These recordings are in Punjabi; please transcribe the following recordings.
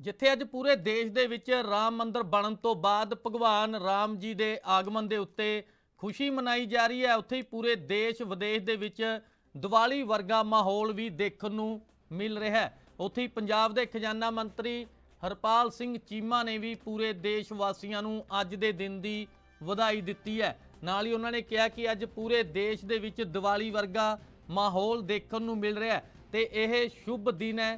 ਜਿੱਥੇ ਅੱਜ ਪੂਰੇ ਦੇਸ਼ ਦੇ ਵਿੱਚ ਰਾਮ ਮੰਦਿਰ ਬਣਨ ਤੋਂ ਬਾਅਦ ਭਗਵਾਨ ਰਾਮ ਜੀ ਦੇ ਆਗਮਨ ਦੇ ਉੱਤੇ ਖੁਸ਼ੀ ਮਨਾਈ ਜਾ ਰਹੀ ਹੈ। ਉੱਥੇ ਹੀ ਪੂਰੇ ਦੇਸ਼ ਵਿਦੇਸ਼ ਦੇ ਵਿੱਚ ਦੀਵਾਲੀ ਵਰਗਾ ਮਾਹੌਲ ਵੀ ਦੇਖਣ ਨੂੰ ਮਿਲ ਰਿਹਾ ਹੈ। ਉੱਥੇ ਹੀ ਪੰਜਾਬ ਦੇ ਖਜ਼ਾਨਾ ਮੰਤਰੀ ਹਰਪਾਲ ਸਿੰਘ ਚੀਮਾ ਨੇ ਵੀ ਪੂਰੇ ਦੇਸ਼ ਵਾਸੀਆਂ ਨੂੰ ਅੱਜ ਦੇ ਦਿਨ ਦੀ ਵਧਾਈ ਦਿੱਤੀ ਹੈ। ਨਾਲ ਹੀ ਉਹਨਾਂ ਨੇ ਕਿਹਾ ਕਿ ਅੱਜ ਪੂਰੇ ਦੇਸ਼ ਦੇ ਵਿੱਚ ਦੀਵਾਲੀ ਵਰਗਾ ਮਾਹੌਲ ਦੇਖਣ ਨੂੰ ਮਿਲ ਰਿਹਾ ਹੈ ਤੇ ਇਹ ਸ਼ੁਭ ਦਿਨ ਹੈ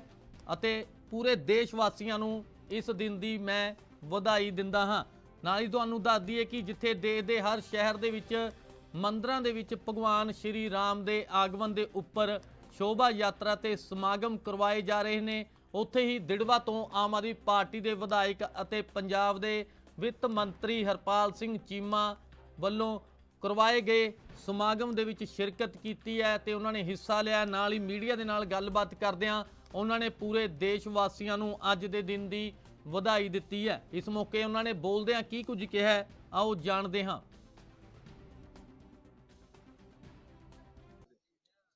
ਅਤੇ ਪੂਰੇ ਦੇਸ਼ ਵਾਸੀਆਂ ਨੂੰ ਇਸ ਦਿਨ ਦੀ ਮੈਂ ਵਧਾਈ ਦਿੰਦਾ ਹਾਂ। ਨਾਲ ਹੀ ਤੁਹਾਨੂੰ ਦੱਸ ਦਈਏ ਕਿ ਜਿੱਥੇ ਦੇਸ਼ ਦੇ ਹਰ ਸ਼ਹਿਰ ਦੇ ਵਿੱਚ ਮੰਦਰਾਂ ਦੇ ਵਿੱਚ ਭਗਵਾਨ ਸ਼੍ਰੀ ਰਾਮ ਦੇ ਆਗਮਨ ਦੇ ਉੱਪਰ ਸ਼ੋਭਾ ਯਾਤਰਾ ਤੇ ਸਮਾਗਮ ਕਰਵਾਏ ਜਾ ਰਹੇ ਨੇ, ਉੱਥੇ ਹੀ ਦਿੜਵਾ ਤੋਂ ਆਮ ਆਦਮੀ ਪਾਰਟੀ ਦੇ ਵਿਧਾਇਕ ਅਤੇ ਪੰਜਾਬ ਦੇ ਵਿੱਤ ਮੰਤਰੀ ਹਰਪਾਲ ਸਿੰਘ ਚੀਮਾ ਵੱਲੋਂ ਕਰਵਾਏ ਗਏ। ਸਮਾਗਮ ਦੇ ਵਿੱਚ ਸ਼ਿਰਕਤ ਕੀਤੀ ਹੈ ਤੇ ਉਹਨਾਂ ਨੇ ਹਿੱਸਾ ਲਿਆ। ਨਾਲ ਹੀ ਮੀਡੀਆ ਦੇ ਨਾਲ ਗੱਲਬਾਤ ਕਰਦਿਆਂ ਉਹਨਾਂ ਨੇ ਪੂਰੇ ਦੇਸ਼ ਵਾਸੀਆਂ ਨੂੰ ਅੱਜ ਦੇ ਦਿਨ ਦੀ ਵਧਾਈ ਦਿੱਤੀ ਹੈ। ਇਸ ਮੌਕੇ ਉਹਨਾਂ ਨੇ ਬੋਲਦਿਆਂ ਕੀ ਕੁਝ ਕਿਹਾ ਆਓ ਜਾਣਦੇ ਹਾਂ।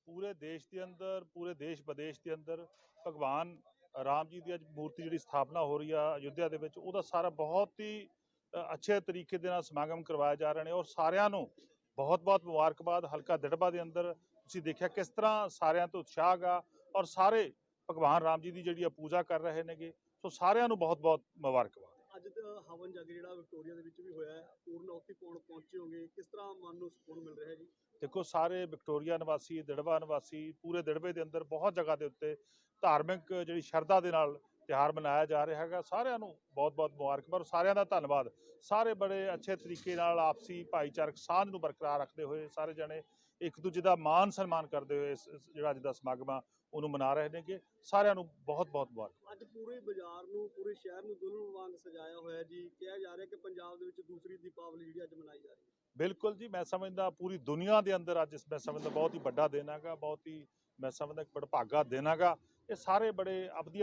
ਪੂਰੇ ਦੇਸ਼ ਦੇ ਅੰਦਰ, ਪੂਰੇ ਦੇਸ਼ ਵਿਦੇਸ਼ ਦੇ ਅੰਦਰ ਭਗਵਾਨ ਰਾਮ ਜੀ ਦੀ ਅੱਜ ਮੂਰਤੀ ਜਿਹੜੀ ਸਥਾਪਨਾ ਹੋ ਰਹੀ ਆ ਅਯੁੱਧਿਆ ਦੇ ਵਿੱਚ, ਉਹਦਾ ਸਾਰਾ ਬਹੁਤ ਹੀ ਅੱਛੇ ਤਰੀਕੇ ਦੇ ਨਾਲ ਸਮਾਗਮ ਕਰਵਾਇਆ ਜਾ ਰਹੇ ਨੇ ਔਰ ਸਾਰਿਆਂ ਨੂੰ ਬਹੁਤ-ਬਹੁਤ ਮੁਬਾਰਕਬਾਦ, ਹਲਕਾ ਦੜਬਾ ਦੇ ਅੰਦਰ। ਤੁਸੀਂ ਦੇਖਿਆ ਕਿਸ ਤਰ੍ਹਾਂ ਸਾਰਿਆਂ ਤੋਂ ਉਤਸ਼ਾਹ ਆ ਔਰ ਸਾਰੇ ਭਗਵਾਨ ਰਾਮ ਜੀ ਦੀ ਜਿਹੜੀ ਆ ਪੂਜਾ ਕਰ ਰਹੇ ਨੇਗੇ। ਸੋ ਸਾਰਿਆਂ ਨੂੰ ਬਹੁਤ-ਬਹੁਤ ਮੁਬਾਰਕਬਾਦ। ਅੱਜ ਦਾ ਹਵਨ ਜਗ ਜਿਹੜਾ ਵਿਕਟੋਰੀਆ ਦੇ ਵਿੱਚ ਵੀ ਹੋਇਆ ਹੈ, ਪੂਰਨ ਆਹੁਤੀ ਪਹੁੰਚੇ ਹੋਗੇ। ਕਿਸ ਤਰ੍ਹਾਂ ਮਨ ਨੂੰ ਸਕੂਨ ਮਿਲ ਰਿਹਾ ਜੀ? ਦੇਖੋ, ਸਾਰੇ ਵਿਕਟੋਰੀਆ ਨਿਵਾਸੀ ਦਿੜਬਾ ਨਿਵਾਸੀ, ਪੂਰੇ ਦਿੜਬੇ ਦੇ ਅੰਦਰ ਬਹੁਤ ਜਗ੍ਹਾ ਦੇ ਉੱਤੇ ਧਾਰਮਿਕ ਜਿਹੜੀ ਸ਼ਰਧਾ ਦੇ ਨਾਲ ਤਿਉਹਾਰ ਮਨਾਇਆ ਜਾ ਰਿਹਾ ਹੈਗਾ। ਸਾਰਿਆਂ ਨੂੰ ਬਹੁਤ-ਬਹੁਤ ਮੁਬਾਰਕਬਾਦ ਸਾਰਿਆਂ ਦਾ ਧੰਨਵਾਦ। ਸਾਰੇ ਬੜੇ ਅੱਛੇ ਤਰੀਕੇ ਨਾਲ ਆਪਸੀ ਭਾਈਚਾਰਕ ਸਾਂਝ ਨੂੰ ਬਰਕਰਾਰ ਰੱਖਦੇ ਹੋਏ ਸਾਰੇ ਜਣੇ ਇੱਕ ਦੂਜੇ ਦਾ ਮਾਨ ਸਨਮਾਨ ਕਰਦੇ ਹੋਏ ਇਸ ਇਸ ਜਿਹੜਾ ਅੱਜ ਦਾ ਸਮਾਗਮ ਆ ਉਹਨੂੰ ਮਨਾ ਰਹੇ ਨੇਗੇ। ਸਾਰਿਆਂ ਨੂੰ ਬਹੁਤ-ਬਹੁਤ ਮੁਬਾਰਕ। ਅੱਜ ਪੂਰੇ ਬਾਜ਼ਾਰ ਨੂੰ ਪੂਰੇ ਸ਼ਹਿਰ ਨੂੰ ਦੁਲਹਨ ਵਾਂਗ ਸਜਾਇਆ ਹੋਇਆ ਹੈ ਜੀ। ਕਿਹਾ ਜਾ ਰਿਹਾ ਕਿ ਪੰਜਾਬ ਦੇ ਵਿੱਚ ਦੂਸਰੀ ਦੀਪਾਵਲੀ ਜਿਹੜੀ ਅੱਜ ਮਨਾਈ ਜਾ ਰਹੀ ਹੈ। ਬਿਲਕੁਲ ਜੀ ਮੈਂ ਸਮਝਦਾ ਪੂਰੀ ਦੁਨੀਆ ਦੇ ਅੰਦਰ ਅੱਜ ਇਸ ਮੈਂ ਸਮਝਦਾ ਬਹੁਤ ਹੀ ਵੱਡਾ ਦਿਨ ਹੈਗਾ ਬਹੁਤ ਹੀ ਮੈਂ ਸਮਝਦਾ ਇੱਕ ਬੜਾ ਭਾਗਾ ਦਿਨ ਹੈਗਾ। ਇਹ ਸਾਰੇ ਬੜੇ ਅਬਦੀ ਅਬਦੀ